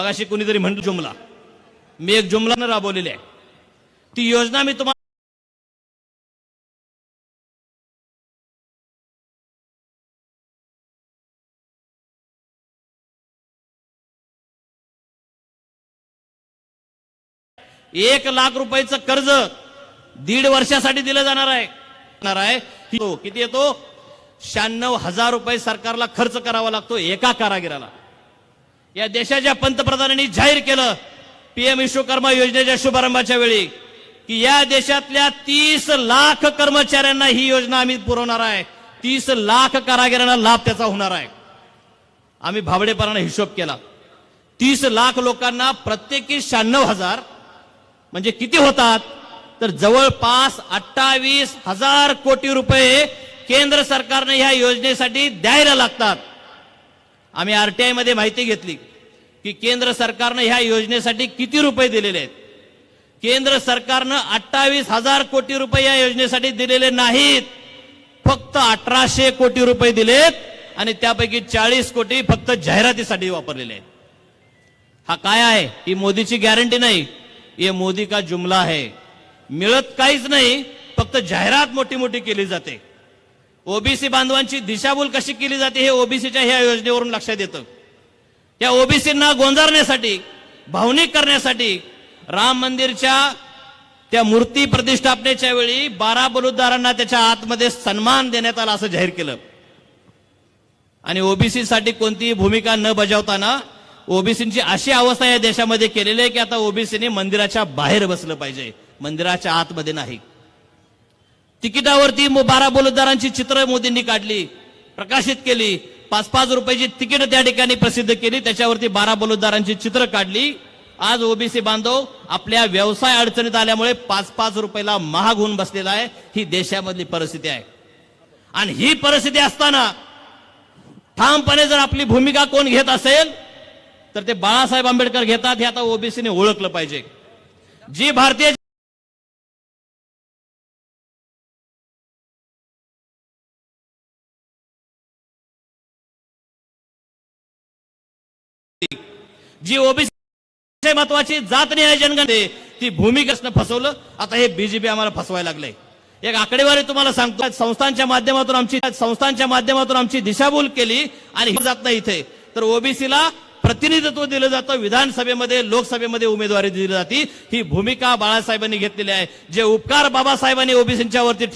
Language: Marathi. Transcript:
मगाशी कुणीतरी म्हणतो जुमला. मी एक जुमलानं राबवलेली आहे. ती योजना मी तुम्हाला एक लाख रुपयाचं कर्ज दीड वर्षासाठी दिलं जाणार आहे. जाणार आहे. हो, किती येतो? शहाण्णव हजार रुपये सरकारला खर्च करावा लागतो एका कारागिराला. या देशाच्या पंतप्रधानांनी जाहीर केलं पीएम विश्वकर्मा योजनेच्या शुभारंभाच्या वेळी की या देशातल्या तीस लाख कर्मचाऱ्यांना ही योजना आम्ही पुरवणार आहे. तीस लाख कारागिरांना लाभ त्याचा होणार आहे. आम्ही भाबडेपणाने हिशोब केला. तीस लाख लोकांना प्रत्येकी शहाण्णव हजार म्हणजे किती होतात? तर जवळपास अठ्ठावीस हजार कोटी रुपये केंद्र सरकारने ह्या योजनेसाठी द्यायला लागतात. आम्ही आर टी आयमध्ये माहिती घेतली की केंद्र सरकारनं ह्या योजनेसाठी किती रुपये दिलेले आहेत. केंद्र सरकारनं अठ्ठावीस हजार कोटी रुपये या योजनेसाठी दिलेले नाहीत. फक्त अठराशे कोटी रुपये दिलेत आणि त्यापैकी चाळीस कोटी फक्त जाहिरातीसाठी वापरलेले आहेत. हा काय आहे? ही मोदीची गॅरंटी नाही. ये मोदी का जुमला आहे मिळत काहीच नाही फक्त जाहिरात मोठी मोठी केली जाते. ओबीसी बांधवांची दिशाभूल कशी केली जाते हे ओबीसीच्या ह्या योजनेवरून लक्षात येतं. या ओबीसींना गोंजारण्यासाठी भावनिक करण्यासाठी राम मंदिरच्या त्या मूर्ती प्रतिष्ठापनेच्या वेळी बारा बलुद्दारांना त्याच्या आतमध्ये सन्मान देण्यात आला असं जाहीर केलं. आणि ओबीसी साठी कोणतीही भूमिका न बजावताना ओबीसीची अशी अवस्था या देशामध्ये केलेली आहे की आता ओबीसीने मंदिराच्या बाहेर बसलं पाहिजे मंदिराच्या आतमध्ये नाही. तिकिटावरती बारा बोलतदारांची चित्र मोदींनी काढली प्रकाशित केली. पाच पाच रुपयाची तिकीट त्या ठिकाणी प्रसिद्ध केली त्याच्यावरती बारा बोलतदारांची चित्र काढली. आज ओबीसी बांधव आपल्या व्यवसाय अडचणीत आल्यामुळे पाच पाच रुपयाला महाग होऊन बसलेला आहे. ही देशामधली परिस्थिती आहे. आणि ही परिस्थिती असताना ठामपणे जर आपली भूमिका कोण घेत असेल तर ते बाळासाहेब आंबेडकर घेतात हे आता ओबीसीने ओळखलं पाहिजे. जी भारतीय जी ओबीसी महत्वाची जात न्याय जनगणने ती भूमिकेनं फसवलं. आता हे बीजेपी आम्हाला फसवायला लागलंय. एक आकडेवारी तुम्हाला सांगतो. संस्थांच्या माध्यमातून आमची संस्थांच्या माध्यमातून आमची दिशाभूल केली आणि जात नाही इथे. तर ओबीसीला प्रतिनिधित्व दिलं जातं. विधानसभेमध्ये लोकसभेमध्ये उमेदवारी दिली जाते. ही भूमिका बाळासाहेबांनी घेतलेली आहे. जे उपकार बाबासाहेबांनी ओबीसींच्या वरती